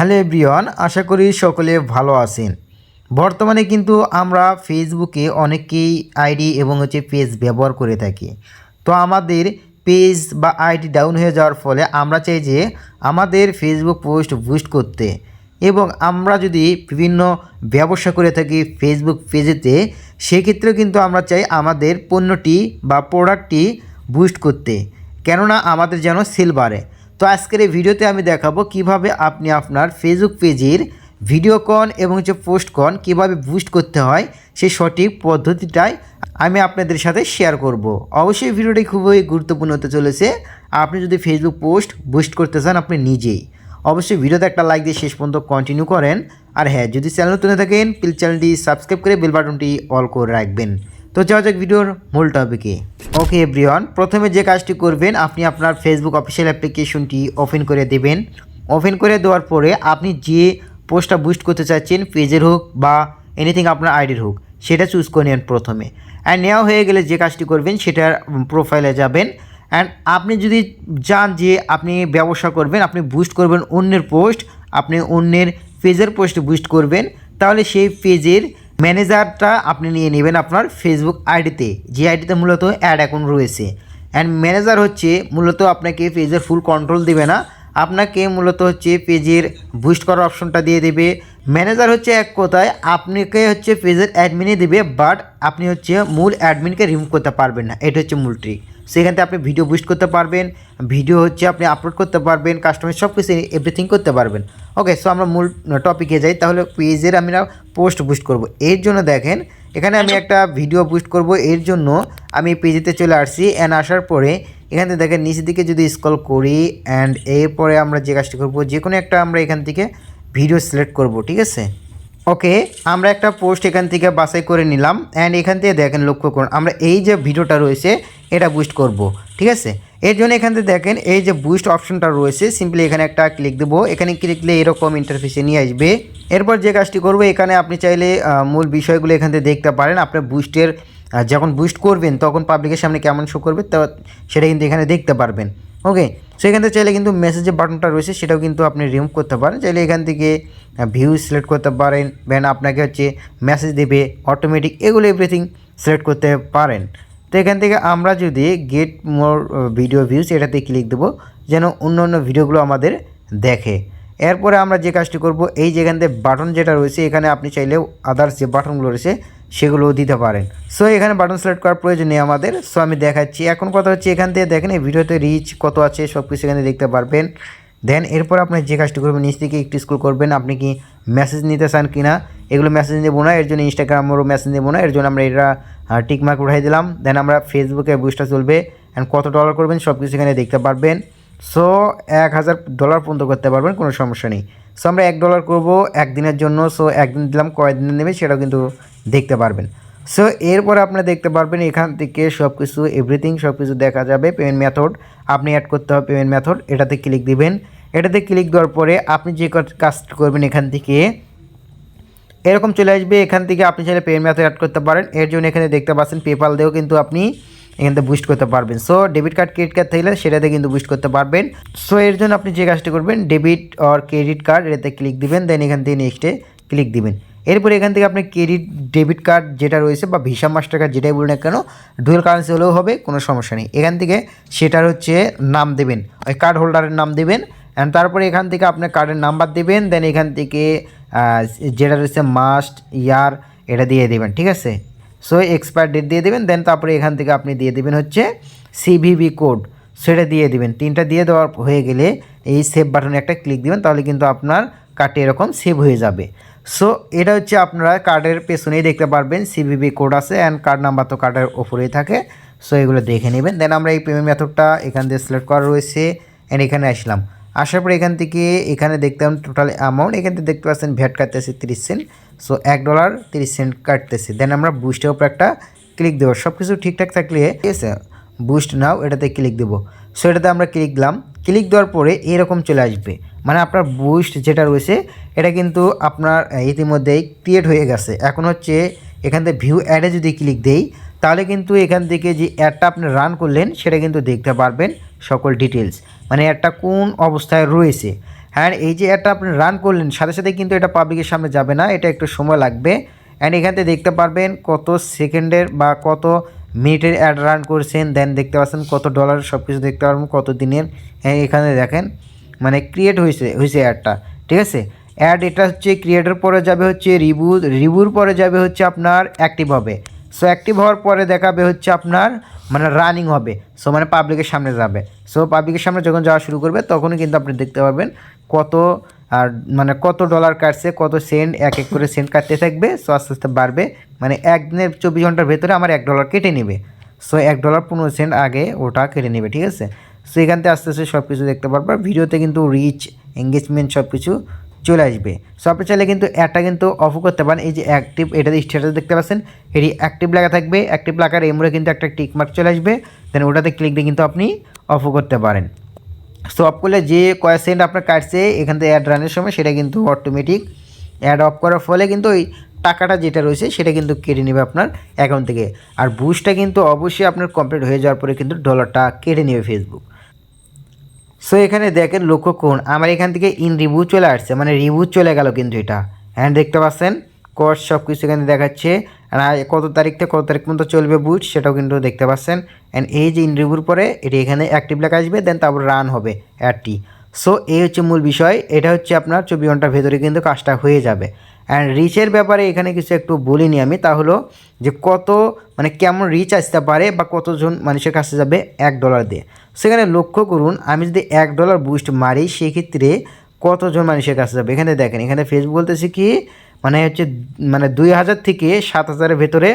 Hello everyone, আশা করি সকলে ভালো আছেন। বর্তমানে কিন্তু আমরা ফেসবুকে অনেকেই আইডি এবং হচ্ছে পেজ ব্যবহার করে থাকি। তো আমাদের পেজ বা আইডি ডাউন হয়ে যাওয়ার ফলে আমরা চাই যে আমাদের ফেসবুক পোস্ট বুস্ট করতে এবং আমরা যদি বিভিন্ন ব্যবসা করে থাকি ফেসবুক পেজেতে, সেক্ষেত্রেও কিন্তু আমরা চাই আমাদের পণ্যটি বা প্রোডাক্টটি বুস্ট করতে। কেননা আমাদের যেন সেল বাড়ে। তো আজকের এই ভিডিওতে আমি দেখাবো কীভাবে আপনি আপনার ফেসবুক পেজের ভিডিও কন এবং হচ্ছে পোস্ট কন কীভাবে বুস্ট করতে হয় সেই সঠিক পদ্ধতিটাই আমি আপনাদের সাথে শেয়ার করব। অবশ্যই ভিডিওটি খুবই গুরুত্বপূর্ণ হতে চলেছে। আপনি যদি ফেসবুক পোস্ট বুস্ট করতে চান আপনি নিজেই। অবশ্যই ভিডিওতে একটা লাইক দিয়ে শেষ পর্যন্ত কন্টিনিউ করেন। আর হ্যাঁ যদি চ্যানেল তুলে থাকেন প্লিজ চ্যানেলটি সাবস্ক্রাইব করে বেল বাটনটি অল করে রাখবেন। তো যাওয়া যাক ভিডিওর মূল টপিকে ওকে এভরিওয়ান প্রথমে যে কাজটি করবেন, আপনি আপনার ফেসবুক অফিসিয়াল অ্যাপ্লিকেশনটি ওপেন করে দেবেন। ওপেন করে দেওয়ার পরে আপনি যে পোস্টটা বুস্ট করতে চাচ্ছেন, পেজের হোক বা এনিথিং আপনার আইডির হোক, সেটা চুজ করে নেন প্রথমে। অ্যান্ড নেওয়া হয়ে গেলে যে কাজটি করবেন, সেটার প্রোফাইলে যাবেন। অ্যান্ড আপনি যদি চান যে আপনি ব্যবসা করবেন, আপনি বুস্ট করবেন অন্যের পোস্ট আপনি অন্যের পেজের পোস্ট বুস্ট করবেন, তাহলে সেই পেজের ম্যানেজারটা আপনি নিয়ে নেবেন আপনার ফেসবুক আইডিতে। যে আইডিতে মূলত অ্যাড অ্যাকাউন্ট রয়েছে। অ্যান্ড ম্যানেজার হচ্ছে মূলত আপনাকে পেজের ফুল কন্ট্রোল দেবে না। আপনাকে মূলত হচ্ছে পেজের বুস্ট করার অপশনটা দিয়ে দেবে। ম্যানেজার হচ্ছে এক কথায় আপনাকে হচ্ছে পেজের অ্যাডমিনে দেবে বাট আপনি হচ্ছে মূল অ্যাডমিনকে রিমুভ করতে পারবেন না। এটা হচ্ছে মূল ট্রিক সেখান থেকে আপনি ভিডিও বুস্ট করতে পারবেন ভিডিও হচ্ছে আপনি আপলোড করতে পারবেন কাস্টমার সব কিছু এভরিথিং করতে পারবেন। ওকে সো আমরা মূল টপিকে যাই তাহলে পেজের আমরা পোস্ট বুস্ট করব। এর জন্য দেখেন এখানে আমি একটা ভিডিও বুস্ট করব। এর জন্য আমি পেজেতে চলে আসছি অ্যান্ড আসার পরে এখান থেকে দেখেন, নিচের দিকে যদি স্কল করি অ্যান্ড এরপরে আমরা যে কাজটি করব যে কোনো একটা আমরা এখান থেকে ভিডিও সিলেক্ট করব, ঠিক আছে? ওকে আমরা একটা পোস্ট এখান থেকে বাছাই করে নিলাম অ্যান্ড এখান থেকে দেখেন, লক্ষ্য করুন, আমরা এই যে ভিডিওটা রয়েছে, এটা বুস্ট করব, ঠিক আছে? এর জন্য এখান থেকে দেখেন, এই যে বুস্ট অপশনটা রয়েছে সিম্পলি এখানে একটা ক্লিক দেবো, এখানে ক্লিক দিলে এরকম ইন্টারফেসে নিয়ে আসবে। এরপর যে কাজটি করব, এখানে আপনি চাইলে মূল বিষয়গুলো এখান থেকে দেখতে পারেন, আপনার বুস্টের যখন বুস্ট করবেন, তখন পাবলিকের সামনে কেমন শো করবে, তো সেটা কিন্তু এখানে দেখতে পারবেন। ওকে সো এখান থেকে চাইলে কিন্তু মেসেজের বাটনটা রয়েছে, সেটাও কিন্তু আপনি রিমুভ করতে পারেন। চাইলে এখান থেকে ভিউ সিলেক্ট করতে পারেন। দেন আপনাকে হচ্ছে মেসেজ দেবে অটোমেটিক এগুলো এভরিথিং সিলেক্ট করতে পারেন। তো এখান থেকে আমরা যদি গেট মোর ভিডিও ভিউজ এটাতে ক্লিক দেবো, যেন অন্য অন্য ভিডিওগুলো আমাদের দেখে। এরপরে আমরা যে কাজটি করব, এই যেখান থেকে বাটন যেটা রয়েছে, এখানে আপনি চাইলেও আদার্স যে বাটনগুলো রয়েছে সেগুলোও দিতে পারেন। সো এখানে বাটন সিলেক্ট করার প্রয়োজন নেই আমাদের। সো আমি দেখাচ্ছি। এখন কথা হচ্ছে এখান থেকে দেখেন, এই ভিডিওতে রিচ কত আছে সব কিছু এখানে দেখতে পারবেন। দেন এরপর আপনি যে কাজটি করবেন, নিচ থেকে একটু স্কুল করবেন। আপনি কি মেসেজ নিতে চান কি না এগুলো মেসেজ নেব না, এর জন্য ইনস্টাগ্রামেরও মেসেজ নেব না, এর জন্য আমরা এটা টিকমার্ক উঠাই দিলাম। দেন আমরা ফেসবুকে বুস্টটা চলবে। অ্যান্ড কত ডলার করবেন সব কিছু এখানে দেখতে পারবেন। সো এক হাজার ডলার পর্যন্ত করতে পারবেন, কোনো সমস্যা নেই। সো আমরা এক ডলার করব একদিনের জন্য। সো একদিন দিলাম কয়দিন নেবে সেটাও কিন্তু দেখতে পারবেন। সো এরপর আপনি দেখতে পারবেন এখান থেকে সব কিছু এভরিথিং সব কিছু দেখা যাবে। পেমেন্ট মেথড আপনি অ্যাড করতে হবে পেমেন্ট মেথড এটাতে ক্লিক দিবেন। এটাতে ক্লিক দেওয়ার পরে আপনি যে কাজ করবেন এখান থেকে, এরকম চলে আসবে। এখান থেকে আপনি চাইলে পেমেন্ট মেথড অ্যাড করতে পারেন। এর জন্য এখানে দেখতে পাচ্ছেন পেপাল দিয়েও কিন্তু আপনি এখান থেকে বুস্ট করতে পারবেন। So debit card credit card থাকলে সেটাতে কিন্তু বুস্ট করতে পারবেন। সো এর জন্য আপনি যে কাজটি করবেন ডেবিট অর ক্রেডিট কার্ড এটাতে ক্লিক দিবেন। দেন এখান থেকে নেক্সটে ক্লিক দিবেন। এরপরে এখান থেকে আপনি ক্রেডিট ডেবিট কার্ড যেটা রয়েছে বা ভিসা মাস্টার কার্ড যেটাই বলুন না কেন ডুয়েল কারেন্সি হলেও হবে, কোনো সমস্যা নেই। এখান থেকে সেটার হচ্ছে নাম দেবেন, ওই কার্ড হোল্ডারের নাম দেবেন অ্যান্ড তারপরে এখান থেকে আপনার কার্ডের নাম্বার দেবেন দেন এখান থেকে যেটা রয়েছে মাস্ট ইয়ার এটা দিয়ে দেবেন, ঠিক আছে? সো এক্সপায়ার ডেট দিয়ে দেবেন দেন তারপরে এখান থেকে আপনি দিয়ে দেবেন হচ্ছে সিভিভি কোড সেটা দিয়ে দেবেন। তিনটা দিয়ে দেওয়ার হয়ে গেলে এই সেভ বাটনে একটা ক্লিক দিবেন, তাহলে কিন্তু আপনার কার্ডটি এরকম সেভ হয়ে যাবে। সো এটা হচ্ছে আপনারা কার্ডের পেছনেই দেখতে পারবেন সিভিভি কোড আছে অ্যান্ড কার্ড নাম্বার তো কার্ডের ওপরেই থাকে। সো এগুলো দেখে নেবেন। দেন আমরা এই পেমেন্ট মেথডটা এখান থেকে সিলেক্ট করা রয়েছে অ্যান্ড এখানে আসলাম। আসার পর এখান থেকে এখানে দেখতাম টোটাল অ্যামাউন্ট এখান থেকে দেখতে পাচ্ছেন ভ্যাট কাটতেছে তিরিশ সেন্ট সো এক ডলার তিরিশ সেন্ট কাটতেছে। দেন আমরা বুস্টের উপর একটা ক্লিক দেবো। সব কিছু ঠিকঠাক থাকলে, ঠিক আছে? বুস্ট নাও, এটাতে ক্লিক দেবো। সো এটাতে আমরা ক্লিক দিলাম। ক্লিক দেওয়ার পরে এরকম চলে আসবে। মানে আপনার বুস্ট যেটা রয়েছে, এটা কিন্তু আপনার ইতিমধ্যেই ক্রিয়েট হয়ে গেছে। এখন হচ্ছে এখান থেকে ভিউ অ্যাডে যদি ক্লিক দেই, তাহলে কিন্তু এখান থেকে যে অ্যাডটা আপনি রান করলেন, সেটা কিন্তু দেখতে পারবেন সকল ডিটেলস মানে অ্যাডটা কোন অবস্থায় রয়েছে? অ্যান্ড এই যে অ্যাডটা আপনি রান করলেন, সাথে সাথে কিন্তু এটা পাবলিকের সামনে যাবে না, এটা একটু সময় লাগবে। অ্যান্ড এখান থেকে দেখতে পারবেন কত সেকেন্ডের বা কত মিনিটের অ্যাড রান করছেন দেন দেখতে পাচ্ছেন কত ডলার সব কিছু দেখতে পারবেন, কত দিনের। হ্যাঁ এখানে দেখেন। মানে ক্রিয়েট হয়েছে হয়েছে অ্যাডটা ঠিক আছে? অ্যাড এটা হচ্ছে ক্রিয়েটের পরে যাবে হচ্ছে রিভু রিভিউর পরে যাবে হচ্ছে আপনার অ্যাক্টিভ হবে। সো অ্যাক্টিভ হওয়ার পরে দেখাবে হচ্ছে আপনার মানে রানিং হবে। সো মানে পাবলিকের সামনে যাবে। সো পাবলিকের সামনে যখন যাওয়া শুরু করবে, তখনই কিন্তু আপনি দেখতে পারবেন কত, আর মানে কত ডলার কাটছে, কত সেন্ট এক এক করে সেন্ট কাটতে থাকবে। সো আস্তে আস্তে বাড়বে। মানে একদিনের চব্বিশ ঘণ্টার ভেতরে আমার এক ডলার কেটে নেবে। সো এক ডলার পনেরো সেন্ট আগে ওটা কেটে নেবে, ঠিক আছে? সো এখান থেকে আস্তে আস্তে সব কিছু দেখতে পারব ভিডিওতে কিন্তু রিচ এঙ্গেজমেন্ট সব কিছু চলে আসবে। সো আপনি চাইলে কিন্তু অ্যাডটা কিন্তু অফ করতে পারেন। এই যে অ্যাক্টিভ এটা দিয়ে স্ট্যাটাস দেখতে পাচ্ছেন। এটি অ্যাক্টিভ লেখা থাকবে। অ্যাক্টিভ লাগার এমরে কিন্তু একটা টিক মার্ক চলে আসবে। দেন ওটাতে ক্লিক দিয়ে কিন্তু আপনি অফ করতে পারেন। সো অফ করলে যে কয় সেন্ট আপনার কাটছে, এখান থেকে অ্যাড রানের সময় সেটা কিন্তু অটোমেটিক অ্যাড অফ করার ফলে কিন্তু ওই টাকাটা যেটা রয়েছে, সেটা কিন্তু কেটে নেবে আপনার অ্যাকাউন্ট থেকে। আর বুস্টটা কিন্তু অবশ্যই আপনার কমপ্লিট হয়ে যাওয়ার পরে কিন্তু ডলারটা কেটে নেবে ফেসবুক সো এখানে দেখেন লক্ষ্য করুন, আমার এখান থেকে ইন রিভিউ চলে আসছে মানে রিভিউ চলে গেল কিন্তু এটা। হ্যান্ড দেখতে পাচ্ছেন কোর্স সব কিছু এখানে দেখাচ্ছে আর কত তারিখ থেকে কত তারিখ পর্যন্ত চলবে বুট সেটাও কিন্তু দেখতে পাচ্ছেন। অ্যান্ড এই যে ইন রিভিউর পরে, এটি এখানে অ্যাক্টিভ লেখা আসবে দেন তারপর রান হবে অ্যাডটি সো এই হচ্ছে মূল বিষয়, এটা হচ্ছে আপনার চব্বিশ ঘণ্টার ভেতরে কিন্তু কাজটা হয়ে যাবে। অ্যান্ড রিচের ব্যাপারে এখানে কিছু একটু বলিনি আমি, তা হলো যে কত মানে কেমন রিচ আসতে পারে বা কতজন মানুষের কাছে যাবে, এক ডলার দিয়ে। সেখানে লক্ষ্য করুন, আমি যদি এক ডলার বুস্ট মারি, সেক্ষেত্রে কতজন মানুষের কাছে যাবে? এখানে দেখেন, এখানে ফেসবুক বলতেছে কি মানে হচ্ছে মানে দুই হাজার থেকে সাত হাজারের ভেতরে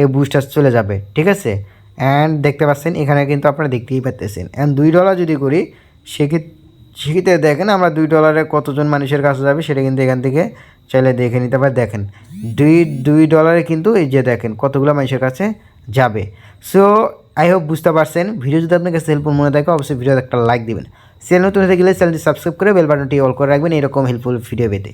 এই বুস্টার চলে যাবে, ঠিক আছে? অ্যান্ড দেখতে পাচ্ছেন, এখানে কিন্তু আপনারা দেখতেই পাচ্তেছেন অ্যান্ড দুই ডলার যদি করি সেক্ষেত্রে সেক্ষেত্রে দেখেন আমরা দুই ডলারে কতজন মানুষের কাছে যাবে, সেটা কিন্তু এখান থেকে চাইলে দেখে নিতে পারে দেখেন, দুই দুই ডলারে কিন্তু এই যে দেখেন, কতগুলো মানুষের কাছে যাবে। সো আই হোপ বুঝতে পারছেন। ভিডিও যদি আপনার কাছে হেল্পফুল মনে থাকে, অবশ্যই ভিডিওতে একটা লাইক দেবেন। চ্যানেল নতুন হয়ে গেলে চ্যানেলটি সাবস্ক্রাইব করে বেল বাটনটি অল করে রাখবেন, এরকম হেল্পফুল ভিডিও পেতে।